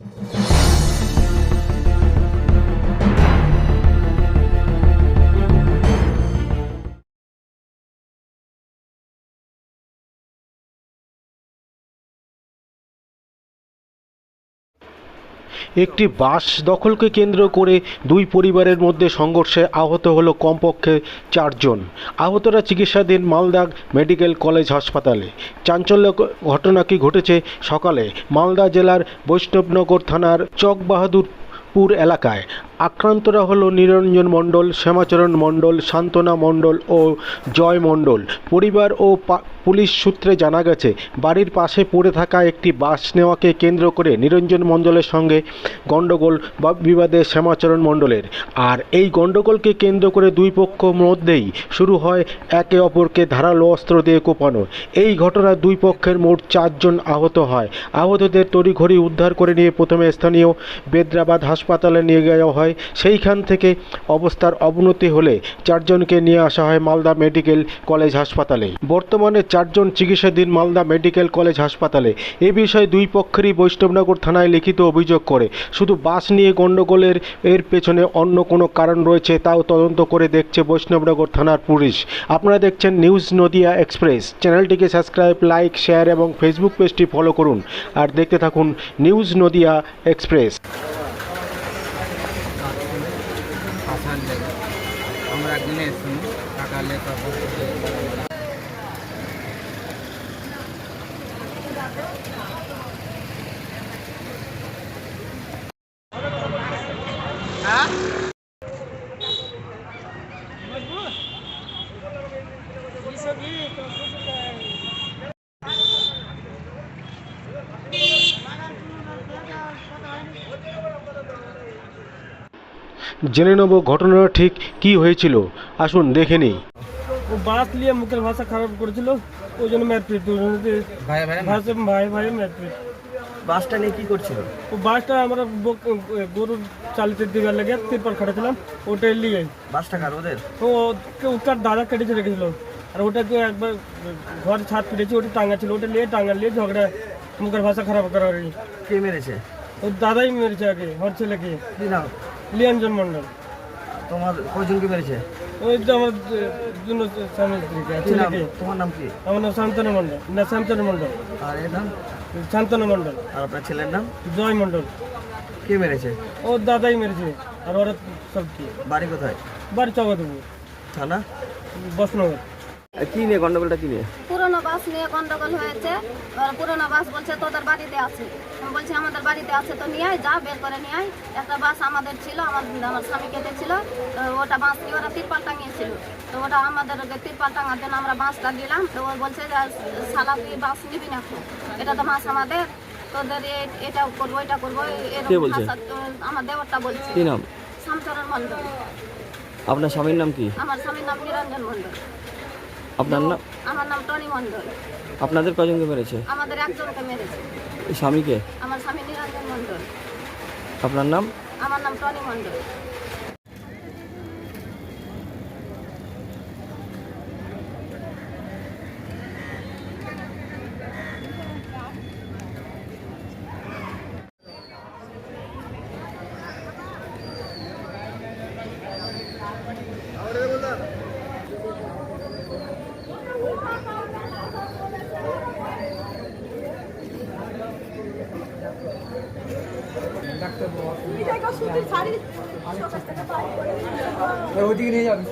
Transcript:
Thank you. একটি বাস দখলকে কেন্দ্র করে দুই পরিবারের মধ্যে সংঘর্ষে আহত হলো কমপক্ষে চারজন। আহতরা চিকিৎসাধীন মালদা মেডিকেল কলেজ হাসপাতালে। চাঞ্চল্য ঘটনা কি ঘটেছে সকালে মালদা জেলার বৈষ্ণবনগর থানার চকবাহাদুরপুর এলাকায়। আক্রান্তরা হলো নিরঞ্জন মণ্ডল, শ্যামাচরণ মণ্ডল, সান্ত্বনা মণ্ডল ও জয় মণ্ডল। পরিবার ও পুলিশ সূত্রে জানা গেছে, বাড়ির পাশে পড়ে থাকা একটি বাস নেওয়াকে কেন্দ্র করে নিরঞ্জন মণ্ডলের সঙ্গে গণ্ডগোল বা বিবাদে শ্যামাচরণ মণ্ডলের। আর এই গণ্ডগোলকে কেন্দ্র করে দুই পক্ষ মধ্যেই শুরু হয় একে অপরকে ধারালো অস্ত্র দিয়ে কোপানো। এই ঘটনায় দুই পক্ষের মোট চারজন আহত হয়। আহতদের তড়িঘড়ি উদ্ধার করে নিয়ে প্রথমে স্থানীয় বেদ্রাবাদ হাসপাতালে নিয়ে যাওয়া হয়। সেইখান থেকে অবস্থার অবনতি হলে চারজনকে নিয়ে আসা হয় মালদা মেডিকেল কলেজ হাসপাতালে। বর্তমানে চারজন চিকিৎসাধীন মালদা মেডিকেল কলেজ হাসপাতালে। এ বিষয়ে দুই পক্ষেরই বৈষ্ণবনগর থানায় লিখিত অভিযোগ করে। শুধু বাস নিয়ে গণ্ডগোলের, এর পেছনে অন্য কোনো কারণ রয়েছে তাও তদন্ত করে দেখছে বৈষ্ণবনগর থানার পুলিশ। আপনারা দেখছেন নিউজ নদিয়া এক্সপ্রেস। চ্যানেলটিকে সাবস্ক্রাইব, লাইক, শেয়ার এবং ফেসবুক পেজটি ফলো করুন। আর দেখতে থাকুন নিউজ নদিয়া এক্সপ্রেস। আমরা একদিনে এসেছি সকালে তারপর জেনে নেব ঘটনাটা ঠিক কী হয়েছিল। আসুন দেখে নিই। ও বাস নিয়ে মুখের ভাষা খারাপ করেছিল ওই জন্য ম্যাট্রিক ভাই ভাই ভাই ম্যাট্রিক। বাসটা নিয়ে কি করছিল? ও বাসটা আমরা গরুর চালিতে দিবার লেগে তিরপাল খাটাছিলাম ওটা নিয়ে বাসটা কার ওদের? তো ও- ওটার দাদা কেটেছে রেখেছিল। আর ওটাকে একবার ঘর ছাদ ফিরেছে ওটা টাঙ্গা ছিল ওটা নিয়ে টাঙ্গা নিয়ে ঝগড়া মুখের ভাষা খারাপ করা কে মেরেছে? ওর দাদাই মেরেছে আগে আমার ছেলেকে। লিয়াঞ্জন মন্ডল তোমার কয়জনকে মেরেছে? ওই তো আমার জন্য তোমার নাম কি? আমার নাম শান্তনু মন্ডল না শান্তনু মন্ডল আর এর নাম? শান্তনু মন্ডল আর আপনার ছেলের নাম? জয় মন্ডল কে মেরেছে? ও দাদাই মেরেছে। আর ওরা সব কি? বাড়ি কোথায়? বাড়ি দেবো থানা? বসনগর। কি নিয়ে গন্ডগোলটা কি নিয়ে? বাস নিয়ে গন্ডগোল হয়েছে। পুরনো বাস বলছে তোদের বাড়িতে আছে। আমি বলছি আমাদের বাড়িতে আছে তো নিয়ে আয় যা বের করে নিয়ে আয়। একটা বাস আমাদের ছিল আমার আমার স্বামী কেটেছিল তো ওটা বাঁশ নিয়ে ওরা তিরপাল টাঙিয়েছিল তো ওটা আমাদের তিরপাল টাঙার জন্য আমরা বাসটা দিলাম। তো ও বলছে যে সালা তুই বাস নিবি না এটা তো মাস আমাদের তোদের এটা করব এটা করব। এরকম আমার দেবরটা বলছে। কি নাম? শ্যামচরণ মণ্ডল আপনার স্বামীর নাম কি? আমার স্বামীর নাম নিরঞ্জন মণ্ডল আপনার নাম? আমার নাম টনি মণ্ডল। আপনাদের কজনকে মেরেছে? আমাদের একজনকে মেরেছে। স্বামীকে? আমার স্বামী নিরঞ্জন মণ্ডল। আপনার নাম? আমার নাম টনি মণ্ডল। ওদিকে নিয়ে যাবি